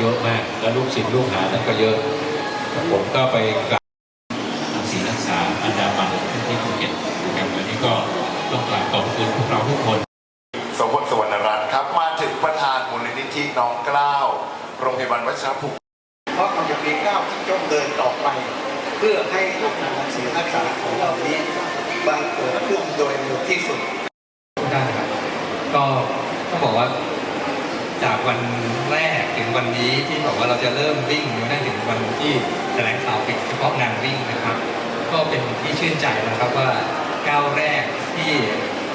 เยอะมาก แล้วลูกศิษย์ลูกหานั้นก็เยอะ ผมก็ไปกราบนักศรีนักษาอันดามันที่ภูเก็ตนะครับวันนี้ก็ต้องกราบขอบคุณพวกเราทุกคนสมพลสวรรณรัตน์ครับ มาถึงประธานมูลนิธิน้องกล้าว โรงพยาบาลวัชรภูมิเพราะเราจะมีก้าวที่ต้องเดินต่อไป เพื่อให้อาคารรักษารักษาของเรานี้บังเกิดขึ้นโดยเร็วที่สุด ทุกท่านครับก็ต้องบอกว่าจากวันแรกถึงวันนี้ที่บอกว่าเรา จะเริ่มวิ่งจนได้ถึงวันที่แถลงข่าวปิดเฉพาะงานวิ่งนะครับ ก็เป็นที่ชื่นใจนะครับว่าก้าวแรกที่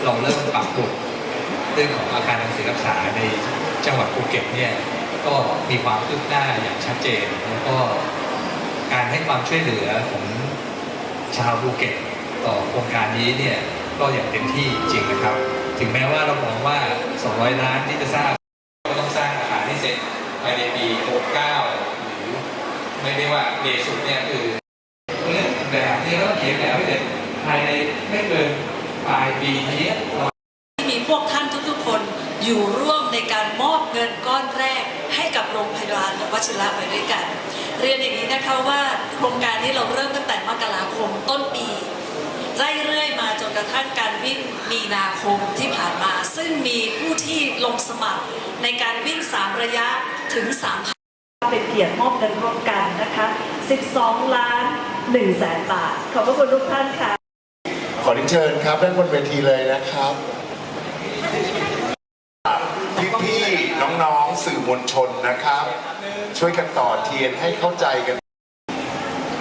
เราเริ่มปรับปรุงเรื่องของอาคารหนังสือรักษาในจังหวัดภูเก็ตเนี่ยก็มีความคืบหน้าอย่างชัดเจน แล้วก็การให้ความช่วยเหลือของชาวภูเก็ตต่อโครงการนี้เนี่ยก็อย่างเต็มที่จริงนะครับ ถึงแม้ว่าเรามองว่า 200 ล้านที่จะสร้าง ภายในปี 69 หรือไม่ได้ว่าเบสุดเนี่ยคือเรื่อแบบนี้ก็เขียนแบบให้เสร็จภายในไม่เกินปลายปีนี้เราที่มีพวกท่านทุกๆคนอยู่ร่วมในการมอบเงินก้อนแรกให้กับโรงพยาบาลวชิระไปด้วยกัน เรียนอย่างนี้นะคะว่าโครงการนี้เราเริ่มตั้งแต่มกราคมต้นปีไล่เรื่อยมาจนกระทั่งการวิ่งมีนาคมที่ผ่านมา ซึ่งมีผู้ที่ลงสมัครในการวิ่ง 3 ระยะ ถึง3เป็นเกียรติมอบเงินร่วมกันนะคะ 12 ล้าน1แสนบาท ขอบพระคุณทุกท่านค่ะ ขอเรียนเชิญครับด้านบนเวทีเลยนะครับพี่ๆน้องๆสื่อมวลชนนะครับ ช่วยกันต่อเทียนให้เข้าใจกัน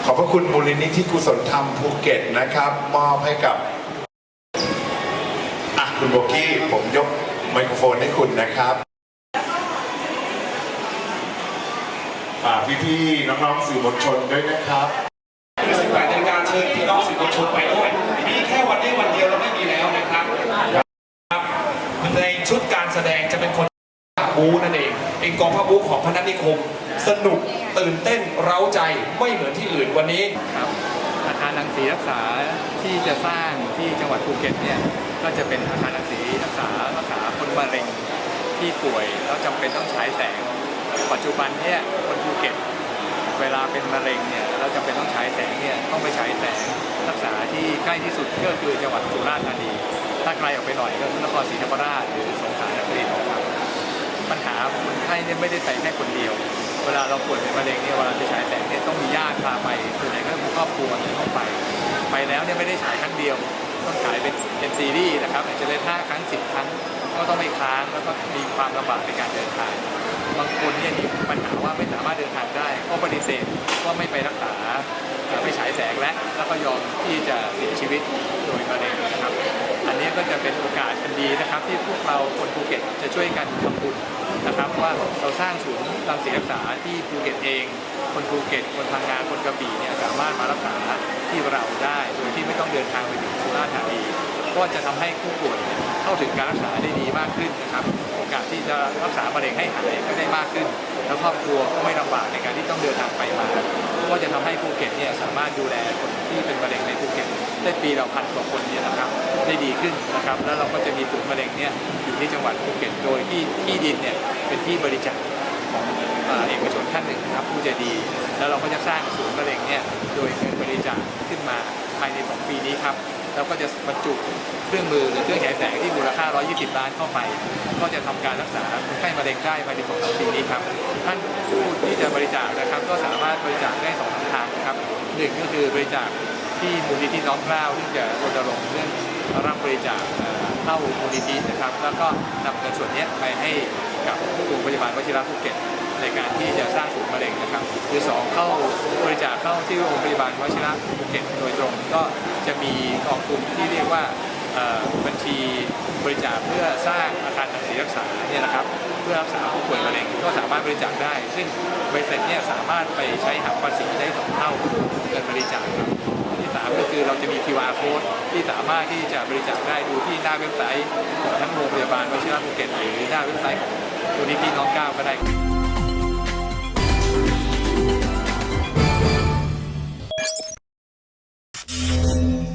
ขอบพระคุณมูลนิธิกุศลธรรมภูเก็ตนะครับ มอบให้กับอะคุณโบกี้ผมยกไมโครโฟนให้คุณนะครับ ฝากพี่ๆน้องๆสื่อมวลชนด้วยนะครับสิบแปดนาฬิกาเชิญพี่น้องสื่อมวลชนไปด้วย มีแค่วันนี้วันเดียวเราไม่มีแล้วนะครับในชุดการแสดงจะเป็นคนบูนั่นเองเองกองพระบูของพนัสนิคม สนุกตื่นเต้นเร้าใจไม่เหมือนที่อื่นวันนี้ครับอาคารรังสีรักษาที่จะสร้างที่จังหวัดภูเก็ตเนี่ยก็จะเป็นอาคารรังสีรักษารักษาคนมะเร็งที่ป่วยแล้วจำเป็นต้องฉายแสง ปัจจุบันเนี่ยคนภูเก็ตเวลาเป็นมะเร็งเนี่ยเราจำเป็นต้องฉายแสงเนี่ยต้องไปฉายแสงรักษาที่ใกล้ที่สุดก็คือจังหวัดสุราษฎร์ธานี ถ้าไกลออกไปหน่อยก็คือนครศรีธรรมราชหรือสงขลานครินทร์ครับปัญหาคนไข้เนี่ยไม่ได้ไปแค่คนเดียว เวลาเราป่วยเป็นมะเร็งเนี่ยเวลาจะฉายแสงเนี่ยต้องมีญาติพาไปส่วนใหญ่ก็คือครอบครัวเนี่ยต้องไป ไปแล้วเนี่ยไม่ได้ฉายครั้งเดียว ต้องฉายเป็นเป็นซีรีส์นะครับอาจจะเป็น5ครั้ง 10 ครั้ง ก็ต้องไม่ค้าง แล้วก็มีความลำบากในการเดินทางบางคนเนี่ยมีปัญหาว่าไม่สามารถเดินทางได้ก็ปฏิเสธว่าไม่ไปรักษาไม่ฉายแสงและแล้วก็ยอมที่จะเสียชีวิตโดยมะเร็งนะครับ อันนี้ก็จะเป็นโอกาสอันดีนะครับ ที่พวกเราคนภูเก็ตจะช่วยกันทำบุญนะครับ ว่าเราสร้างศูนย์รังสีรักษาที่ภูเก็ตเอง คนภูเก็ตคนพังงาคนกระบี่เนี่ยสามารถมารักษา ที่เราได้โดยที่ไม่ต้องเดินทางไปถึงสุราษฎร์ธานีก็จะทำให้ผู้ป่วยเข้าถึงการรักษาได้ดีมากขึ้นนะครับโอกาสที่จะรักษามะเร็งให้หายก็ได้มากขึ้น แล้วครอบครัวก็ไม่ลำบากในการที่ต้องเดินทางไปมาก็จะทำให้ภูเก็ตเนี่ยสามารถดูแลคนที่เป็นมะเร็งในภูเก็ตได้ปีละพันกว่าคนเนี่ยนะครับได้ดีขึ้นนะครับ แล้วเราก็จะมีศูนย์มะเร็งเนี่ยอยู่ที่จังหวัดภูเก็ตโดยที่ที่ดินเนี่ยเป็นที่บริจาคของเอกชนท่านหนึ่งนะครับผู้ใจดี แล้วเราก็จะสร้างศูนย์มะเร็งเนี่ยโดยเงินบริจาคขึ้นมาภายใน 2 ปีนี้ครับแล้วก็จะบรรจุเครื่องมือหรือเครื่องฉายแสงที่มูลค่า 120 ล้านเข้าไป ก็จะทำการรักษาคนไข้มะเร็งได้ภายใน2ปีนี้ครับ ท่านผู้ที่จะบริจาคนะครับ ก็สามารถบริจาคได้สองทางครับหนึ่งก็คือบริจาคที่มูลนิธิน้อมเกล้าที่จะรณรงค์เรื่องรับบริจาคเข้ามูลนิธินะครับ แล้วก็นำเงินส่วนนี้ไปให้กับโรงพยาบาลวชิระภูเก็ต มะเร็งนะครับคือสองเข้าบริจาคเข้าที่โรงพยาบาลวชิระภูเก็ตโดยตรงก็จะมีกองทุนที่เรียกว่าบัญชีบริจาคเพื่อสร้างอาคารรังสีรักษาเนี่ยนะครับเพื่อรักษาผู้ป่วยมะเร็งก็สามารถบริจาคได้ ซึ่งบเสร็จเนี่ยสามารถไปใช้หักภาษีได้สองเท่าเงินบริจาคครับที่สามก็คือเราจะมี QR code ที่สามารถที่จะบริจาคได้ดูที่หน้าเว็บไซต์ของทั้งโรงพยาบาลวชิระภูเก็ตหรือหน้าเว็บไซต์ของมูลนิธิน้องก้าวก็ได้